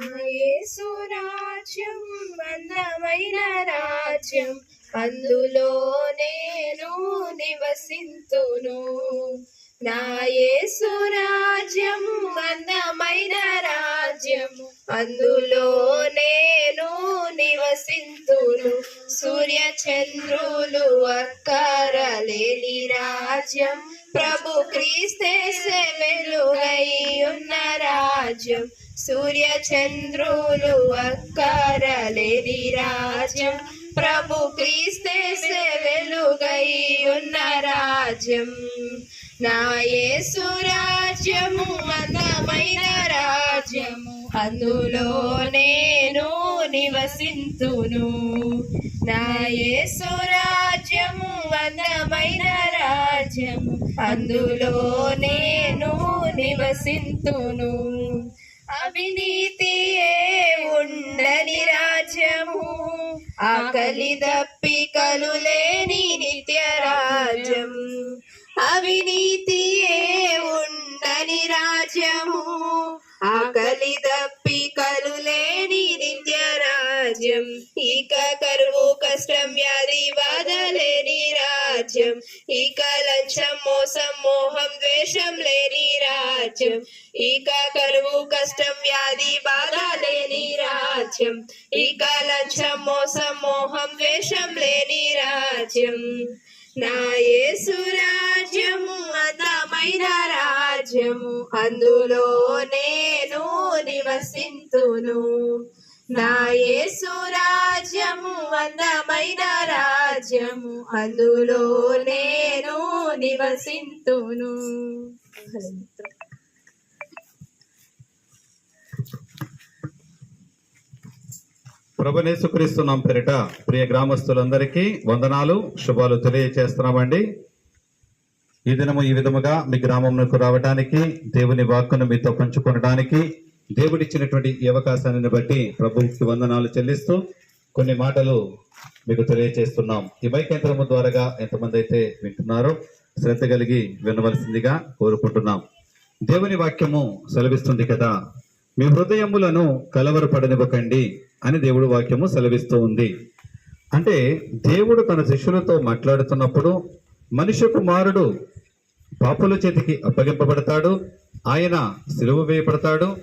యేసు రాజ్యం అందమైన రాజ్యం. అందులో నేను నివసింతును. నా యేసు రాజ్యం అందమైన రాజ్యం. అందులో నేను నివసింతును. సూర్య చంద్రులు అక్కరలేని రాజ్యం. ప్రభు క్రీస్తే వెలుగై ఉన్న రాజ్యం. సూర్య చంద్రులు అక్కరలేని రాజ్యం. ప్రభు క్రీస్తే వెలుగై ఉన్న రాజ్యం. నాయే యేసు రాజ్యము అందమైన రాజ్యము. అందులో నేను నివసింతును. నా యేసు రాజ్యము అందమైన రాజ్యము అందులో నేను నివసింతును. అవినీతియే ఉండని రాజ్యము. ఆకలి దప్పికలు లేని నిత్య రాజ్యం. అవినీతియే ఉండని రాజ్యము. ఆకలి దప్పికలు లేని నిత్య రాజ్యం. ఇక కరువు కష్టం వ్యాధి బాధ రాజ్యం. ఇక లంచం మోసం మోహం ద్వేషం లేని రాజ్యం. ఇక కరువు కష్టం వ్యాధి బాధ లేని రాజ్యం. ఇక లంచం మోసం మోహం ద్వేషం లేని రాజ్యం. నా యేసు రాజ్యము అందమైన రాజ్యము అందులో నేను నివసింతును. నా యేసు రాజ్యము అందమైన రాజ్యము. అందులో నేను నివసింతును. ప్రభునేసుక్రీస్తున్నాం పేరిట ప్రియ గ్రామస్తులందరికీ వందనాలు శుభాలు తెలియచేస్తున్నామండి. ఈ దినము ఈ విధముగా మీ గ్రామంకు రావడానికి దేవుని వాక్కును మీతో పంచుకొనడానికి దేవుడిచ్చినటువంటి ఈ అవకాశాన్ని బట్టి ప్రభుకి వందనాలు చెల్లిస్తూ కొన్ని మాటలు మీకు తెలియచేస్తున్నాం. ఈ మైకేంద్రము ద్వారాగా ఎంతమంది అయితే వింటున్నారో శ్రద్ధ కలిగి వినవలసిందిగా కోరుకుంటున్నాం. దేవుని వాక్యము సెలవిస్తుంది కదా మీ హృదయములను కలవరపడనివ్వకండి అని దేవుడు వాక్యము సెలవిస్తూ ఉంది. అంటే దేవుడు తన శిష్యులతో మాట్లాడుతున్నప్పుడు మనిషి కుమారుడు పాపుల చేతికి అప్పగింపబడతాడు. ఆయన సిలువ వేయబడతాడు.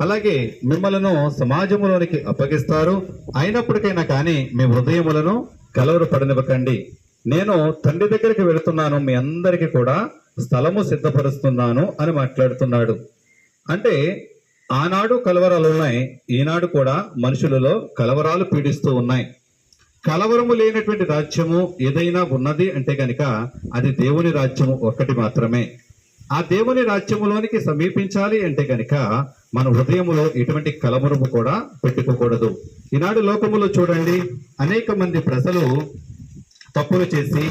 అలాగే మిమ్మలను సమాజములోనికి అప్పగిస్తారు. అయినప్పటికైనా కానీ మీ హృదయములను కలవరపడనివ్వకండి. నేను తండ్రి దగ్గరికి వెళుతున్నాను. మీ అందరికీ కూడా స్థలము సిద్ధపరుస్తున్నాను అని మాట్లాడుతున్నాడు. అంటే ఆనాడు కలవరాలు ఉన్నాయి. ఈనాడు కూడా మనుషులలో కలవరాలు పీడిస్తూ ఉన్నాయి. కలవరము లేనటువంటి రాజ్యము ఏదైనా ఉన్నది అంటే కనుక అది దేవుని రాజ్యము ఒక్కటి మాత్రమే. ఆ దేవుని రాజ్యములోనికి సమీపించాలి అంటే కనుక మన హృదయములో ఎటువంటి కలవరము కూడా పెట్టుకోకూడదు. ఈనాడు లోకములో చూడండి అనేక మంది ప్రజలు తప్పులు చేసి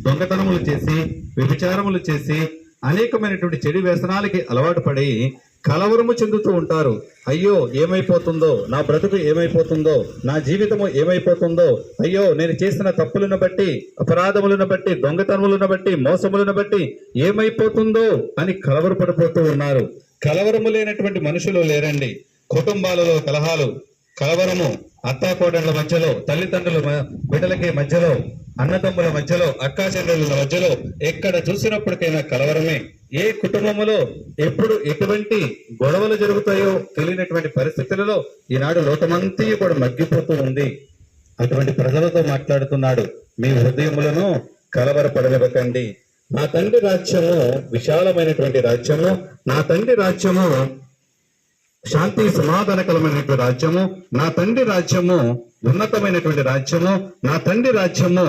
దొంగతనములు చేసి వ్యభిచారములు చేసి అనేకమైనటువంటి చెడు వ్యసనాలకి అలవాటు పడి కలవరము చెందుతూ ఉంటారు. అయ్యో ఏమైపోతుందో? నా బ్రతుకు ఏమైపోతుందో? నా జీవితము ఏమైపోతుందో? అయ్యో నేను చేసిన తప్పులను బట్టి అపరాధములను బట్టి దొంగతనములను బట్టి మోసములను బట్టి ఏమైపోతుందో అని కలవరపడిపోతూ ఉన్నారు. కలవరము లేనటువంటి మనుషులు లేరండి. కుటుంబాలలో కలహాలు కలవరము అత్తాకోడళ్ళ మధ్యలో తల్లిదండ్రుల బిడ్డలకి మధ్యలో అన్నదమ్ముల మధ్యలో అక్కా మధ్యలో ఎక్కడ చూసినప్పటికైనా కలవరమే. ఏ కుటుంబములో ఎప్పుడు ఎటువంటి గొడవలు జరుగుతాయో తెలియనటువంటి పరిస్థితులలో ఈనాడు లోకమంతా కూడా మగ్గిపోతూ ఉంది. అటువంటి ప్రజలతో మాట్లాడుతున్నాడు. మీ హృదయములను కలవరపడనివ్వకండి. నా తండ్రి రాజ్యము విశాలమైనటువంటి రాజ్యము. నా తండ్రి రాజ్యము శాంతి సమాధానకరమైనటువంటి రాజ్యము నా తండ్రి రాజ్యము ఉన్నతమైనటువంటి రాజ్యము నా తండ్రి రాజ్యము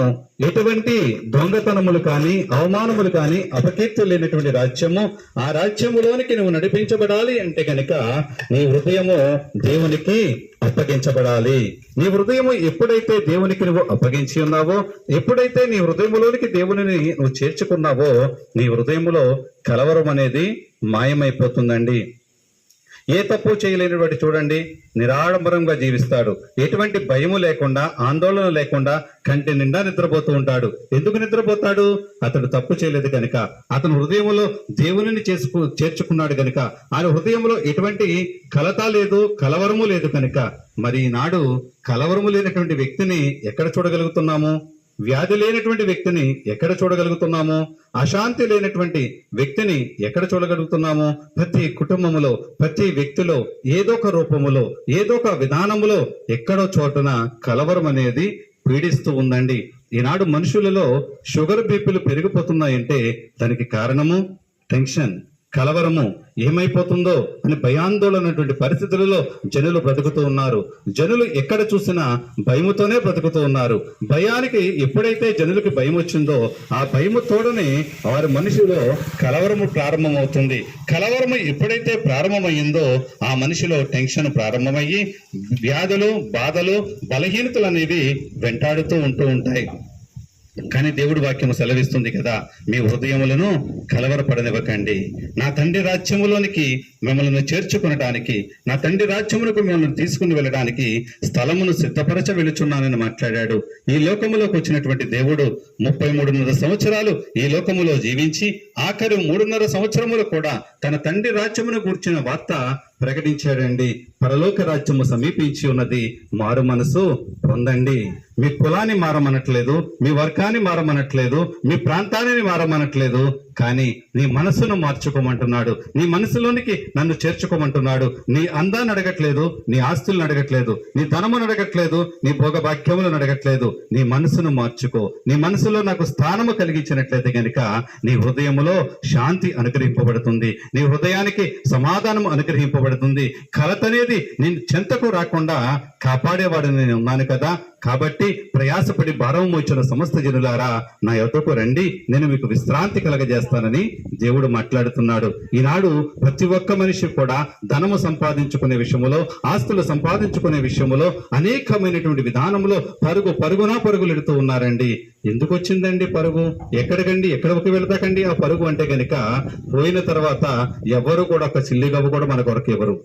ఎటువంటి దొంగతనములు కానీ అవమానములు కానీ అపకీర్తి లేనటువంటి రాజ్యము ఆ రాజ్యములోనికి నువ్వు నడిపించబడాలి అంటే గనుక నీ హృదయము దేవునికి అప్పగించబడాలి. నీ హృదయము ఎప్పుడైతే దేవునికి నువ్వు అప్పగించి ఉన్నావో ఎప్పుడైతే నీ హృదయములోనికి దేవునిని నువ్వు చేర్చుకున్నావో నీ హృదయములో కలవరం అనేది మాయమైపోతుందండి. ఏ తప్పు చేయలేనివాడు చూడండి నిరాడంబరంగా జీవిస్తాడు. ఎటువంటి భయము లేకుండా ఆందోళన లేకుండా కంటి నిండా నిద్రపోతూ ఉంటాడు. ఎందుకు నిద్రపోతాడు? అతడు తప్పు చేయలేదు కనుక అతను హృదయంలో దేవునిని చేసుకు చేర్చుకున్నాడు కనుక ఆయన హృదయంలో ఎటువంటి కలత లేదు కలవరము లేదు కనుక మరి ఈనాడు కలవరము లేనటువంటి వ్యక్తిని ఎక్కడ చూడగలుగుతున్నాము? వ్యాధి లేనటువంటి వ్యక్తిని ఎక్కడ చూడగలుగుతున్నాము? అశాంతి లేనటువంటి వ్యక్తిని ఎక్కడ చూడగలుగుతున్నాము? ప్రతి కుటుంబములో ప్రతి వ్యక్తిలో ఏదో ఒక రూపములో ఏదో ఒక విధానములో ఎక్కడో చోటున కలవరం అనేది పీడిస్తూ ఉందండి. ఈనాడు మనుషులలో షుగర్ బీపీలు పెరిగిపోతున్నాయంటే దానికి కారణము టెన్షన్. కలవరము ఏమైపోతుందో అని భయాందోళనటువంటి పరిస్థితులలో జనులు బ్రతుకుతూ ఉన్నారు. జనులు ఎక్కడ చూసినా భయముతోనే బ్రతుకుతూ ఉన్నారు. భయానికి ఎప్పుడైతే జనులకి భయం వచ్చిందో ఆ భయము తోడనే వారి మనిషిలో కలవరము ప్రారంభమవుతుంది. కలవరము ఎప్పుడైతే ప్రారంభమైందో ఆ మనిషిలో టెన్షన్ ప్రారంభమయ్యి వ్యాధులు బాధలు బలహీనతలు అనేవి వెంటాడుతూ ఉంటూ ఉంటాయి. కానీ దేవుడి వాక్యము సెలవిస్తుంది కదా మీ హృదయములను కలవరపడనివ్వకండి. నా తండ్రి రాజ్యములోనికి మిమ్మల్ని చేర్చుకునడానికి నా తండ్రి రాజ్యములకు మిమ్మల్ని తీసుకుని వెళ్ళడానికి స్థలమును సిద్ధపరచ వెళుచున్నానని మాట్లాడాడు. ఈ లోకములోకి వచ్చినటువంటి దేవుడు ముప్పై మూడున్నర సంవత్సరాలు ఈ లోకములో జీవించి ఆఖరి మూడున్నర సంవత్సరములు కూడా తన తండ్రి రాజ్యమును కూర్చున్న వార్త ప్రకటించాడండి. పరలోక రాజ్యము సమీపించి ఉన్నది మారు మనసు పొందండి. మీ కులాన్ని మారమనట్లేదు మీ వర్గాన్ని మారమనట్లేదు మీ ప్రాంతాన్ని మారమనట్లేదు కానీ నీ మనసును మార్చుకోమంటున్నాడు. నీ మనసులోనికి నన్ను చేర్చుకోమంటున్నాడు. నీ అందాన్ని అడగట్లేదు నీ ఆస్తులను అడగట్లేదు నీ ధనమును అడగట్లేదు నీ భోగభాగ్యములను అడగట్లేదు. నీ మనసును మార్చుకో. నీ మనసులో నాకు స్థానము కలిగించినట్లయితే గనుక నీ హృదయములో శాంతి అనుగ్రహింపబడుతుంది. నీ హృదయానికి సమాధానం అనుగ్రహింపబడుతుంది. కలత అనేది నేను చెంతకు రాకుండా కాపాడేవాడు నేను ఉన్నాను కదా. కాబట్టి ప్రయాసపడి భారం వచ్చిన సమస్త జనులారా నా యువతకు రండి. నేను మీకు విశ్రాంతి కలగజేస్తానని దేవుడు మాట్లాడుతున్నాడు. ఈనాడు ప్రతి ఒక్క మనిషి కూడా ధనము సంపాదించుకునే విషయములో ఆస్తులు సంపాదించుకునే విషయంలో అనేకమైనటువంటి విధానంలో పరుగు పరుగునా పరుగులెడుతూ ఉన్నారండి. ఎందుకు వచ్చిందండి పరుగు? ఎక్కడికండి? ఎక్కడికి వెళ్తాకండి ఆ పరుగు అంటే గనుక పోయిన తర్వాత ఎవరు కూడా ఒక చిల్లిగవ్వ కూడా మన కొరకు ఎవరు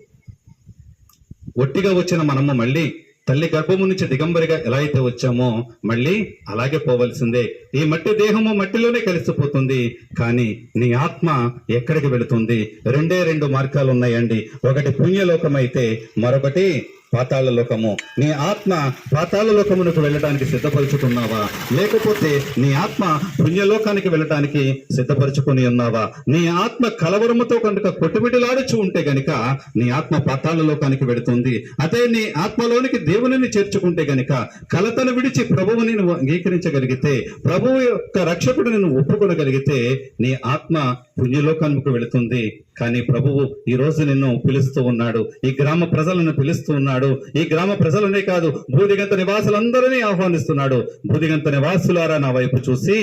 ఒట్టిగా వచ్చిన మనము మళ్ళీ తల్లి గర్భము నుంచి దిగంబరిగా ఎలా అయితే వచ్చామో మళ్ళీ అలాగే పోవలసిందే. ఈ మట్టి దేహము మట్టిలోనే కలిసిపోతుంది. కానీ నీ ఆత్మ ఎక్కడికి వెళుతుంది? రెండే రెండు మార్గాలు ఉన్నాయండి ఒకటి పుణ్యలోకం అయితే మరొకటి పాతాళ లోకము. నీ ఆత్మ పాతాళ లోకమునకు వెళ్ళడానికి సిద్ధపరుచుకున్నావా? లేకపోతే నీ ఆత్మ పుణ్యలోకానికి వెళ్ళటానికి సిద్ధపరచుకుని ఉన్నావా? నీ ఆత్మ కలవరముతో కనుక కొట్టుమిటిలాడుచు ఉంటే గనుక నీ ఆత్మ పాతాళ లోకానికి వెళుతుంది. అదే నీ ఆత్మలోనికి దేవునిని చేర్చుకుంటే గనుక కలతను విడిచి ప్రభువుని నువ్వు అంగీకరించగలిగితే ప్రభువు యొక్క రక్షకుడు నువ్వు ఒప్పుకొనగలిగితే నీ ఆత్మ పుణ్యలోకానికి వెళుతుంది. కానీ ప్రభువు ఈ రోజు నిన్ను పిలుస్తూ ఉన్నాడు. ఈ గ్రామ ప్రజలను పిలుస్తూ ఉన్నాడు. ఈ గ్రామ ప్రజలనే కాదు భూదిగంత నివాసులందరినీ ఆహ్వానిస్తున్నాడు. భూదిగంత నివాసులారా నా వైపు చూసి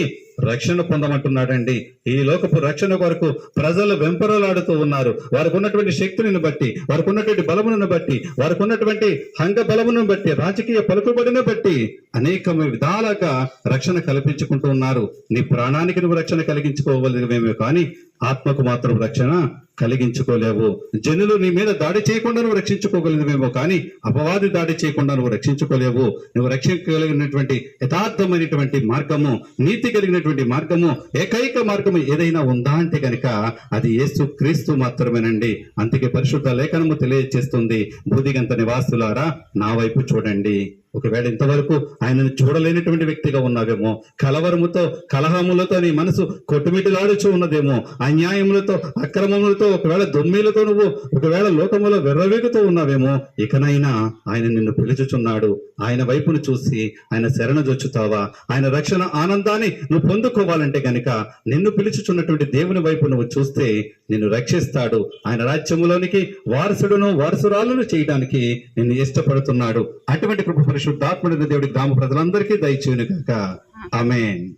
రక్షణ పొందమంటున్నాడండి. ఈ లోకపు రక్షణ కొరకు ప్రజలు వెంపరలాడుతూ ఉన్నారు. వారికి ఉన్నటువంటి శక్తులను బట్టి వారికి ఉన్నటువంటి బలమును బట్టి వారికి ఉన్నటువంటి హంగ బలమును బట్టి రాజకీయ పలుకుబడిని బట్టి అనేక విధాలుగా రక్షణ కల్పించుకుంటూ ఉన్నారు. నీ ప్రాణానికి నువ్వు రక్షణ కలిగించుకోవలేమేమో కానీ ఆత్మకు మాత్రం రక్షణ కలిగించుకోలేవు. జనులు నీ మీద దాడి చేయకుండా నువ్వు రక్షించుకోగలిగినవేమో కానీ అపవాది దాడి చేయకుండా నువ్వు రక్షించుకోలేవు. నువ్వు రక్షించగలిగినటువంటి యథార్థమైనటువంటి మార్గము నీతి కలిగినటువంటి మార్గము ఏకైక మార్గము ఏదైనా ఉందా అంటే కనుక అది యేసు క్రీస్తు మాత్రమేనండి. అందుకే పరిశుద్ధ లేఖనము తెలియజేస్తుంది. బూదిగంత నివాసులారా నా వైపు చూడండి. ఒకవేళ ఇంతవరకు ఆయనను చూడలేనటువంటి వ్యక్తిగా ఉన్నావేమో కలవరముతో కలహములతో నీ మనసు కొట్టుమిటిలాడుచు ఉన్నదేమో అన్యాయములతో అక్రమములతో ఒకవేళ దొమ్మిలతో నువ్వు ఒకవేళ లోకములో వెర్రవేగుతూ ఉన్నావేమో ఇకనైనా ఆయన నిన్ను పిలుచుచున్నాడు. ఆయన వైపును చూసి ఆయన శరణ జొచ్చుతావా? ఆయన రక్షణ ఆనందాన్ని నువ్వు పొందుకోవాలంటే గనుక నిన్ను పిలుచుచున్నటువంటి దేవుని వైపు నువ్వు చూస్తే నిన్ను రక్షిస్తాడు. ఆయన రాజ్యములోనికి వారసుడును వారసురాలను చేయడానికి నిన్ను ఇష్టపడుతున్నాడు. అటువంటి కృప పరిశుద్ధాత్ముడైన దేవుడి గ్రామ ప్రజలందరికీ దయచేయును కనుక ఆమెన్.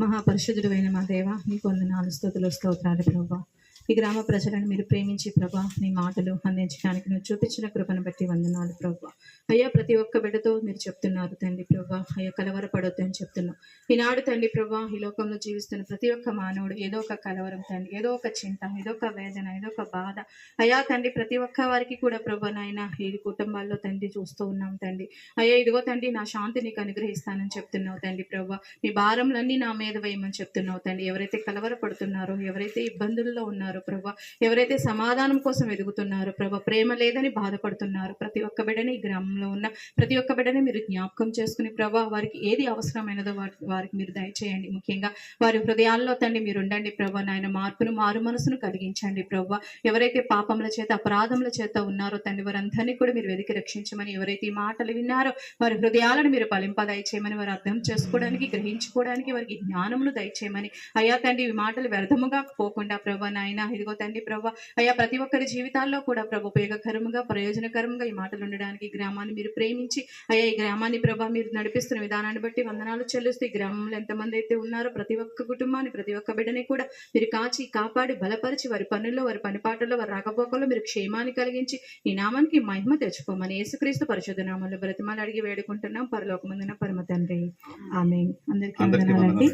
మహాపరిశుద్ధుడైన మా దేవ నీకు వందనాలు స్థుతులు స్తోత్రాలు ప్రభా ఈ గ్రామ ప్రజలను మీరు ప్రేమించి ప్రభా నీ మాటలు అందించడానికి నువ్వు చూపించిన కృపను బట్టి వందనాలు ప్రభా. అయ్యా ప్రతి ఒక్క బిడ్డతో మీరు చెప్తున్నారు తండ్రి ప్రభా. అయ్యా కలవరపడొద్దు అని చెప్తున్నావు. ఈనాడు తండ్రి ప్రభా ఈ లోకంలో జీవిస్తున్న ప్రతి ఒక్క మానవుడు ఏదో ఒక కలవరం తండ్రి ఏదో ఒక చింత ఏదో ఒక వేదన ఏదో ఒక బాధ. అయ్యా తండ్రి ప్రతి ఒక్క వారికి కూడా ప్రభా నాయన ఈ కుటుంబాల్లో తండ్రి చూస్తూ ఉన్నాం తండ్రి. అయ్యా ఇదిగో తండ్రి నా శాంతి నీకు అనుగ్రహిస్తానని చెప్తున్నావు తండ్రి ప్రభా. మీ భారంలన్నీ నా మీద వేయమని చెప్తున్నావు తండ్రి. ఎవరైతే కలవరపడుతున్నారో ఎవరైతే ఇబ్బందుల్లో ఉన్నారో ప్రభా. ఎవరైతే సమాధానం కోసం ఎదుగుతున్నారో ప్రభా ప్రేమ లేదని బాధపడుతున్నారు ప్రతి ఒక్క బిడ్డని ఈ గ్రామంలో ఉన్న ప్రతి ఒక్క బిడ్డని మీరు జ్ఞాపకం చేసుకుని ప్రభా వారికి ఏది అవసరమైనదో వారి వారికి మీరు దయచేయండి. ముఖ్యంగా వారి హృదయాల్లో తండ్రి మీరు ఉండండి ప్రభా నాయన మార్పును మారు మనసును కలిగించండి ప్రభా. ఎవరైతే పాపముల చేత అపరాధముల చేత ఉన్నారో తండ్రి వారందరినీ కూడా మీరు వెతికి రక్షించమని ఎవరైతే ఈ మాటలు విన్నారో వారి హృదయాలను మీరు ఫలింప దయచేయమని వారు అర్థం చేసుకోవడానికి గ్రహించుకోవడానికి వారికి జ్ఞానమును దయచేయమని. అయ్యా తండ్రి ఈ మాటలు వ్యర్థముగా పోకుండా ప్రభా నాయన ఇదిగో తండ్రి ప్రభా అయ్యా ప్రతి ఒక్కరి జీవితాల్లో కూడా ప్రభు ఉపయోగకరముగా ప్రయోజనకరంగా ఈ మాటలు ఉండడానికి ఈ గ్రామాన్ని మీరు ప్రేమించి అయ్యా ఈ గ్రామాన్ని ప్రభా మీరు నడిపిస్తున్న విధానాన్ని బట్టి వందనాలు చెల్లిస్తూ ఈ గ్రామంలో ఎంతమంది అయితే ఉన్నారో ప్రతి ఒక్క కుటుంబాన్ని ప్రతి ఒక్క బిడ్డని కూడా మీరు కాచి కాపాడి బలపరిచి వారి పనుల్లో వారి పనిపాటల్లో వారి రాకపోకల్లో మీరు క్షేమాన్ని కలిగించి ఈ నామానికి మహిమ తెచ్చుకోమని యేసుక్రీస్తు పరిశుద్ధ నామంలో బ్రతిమాలు అడిగి వేడుకుంటున్నాం. పరలోకమందున పరమ తండ్రి. ఆమె అందరికీ వందనాలండి.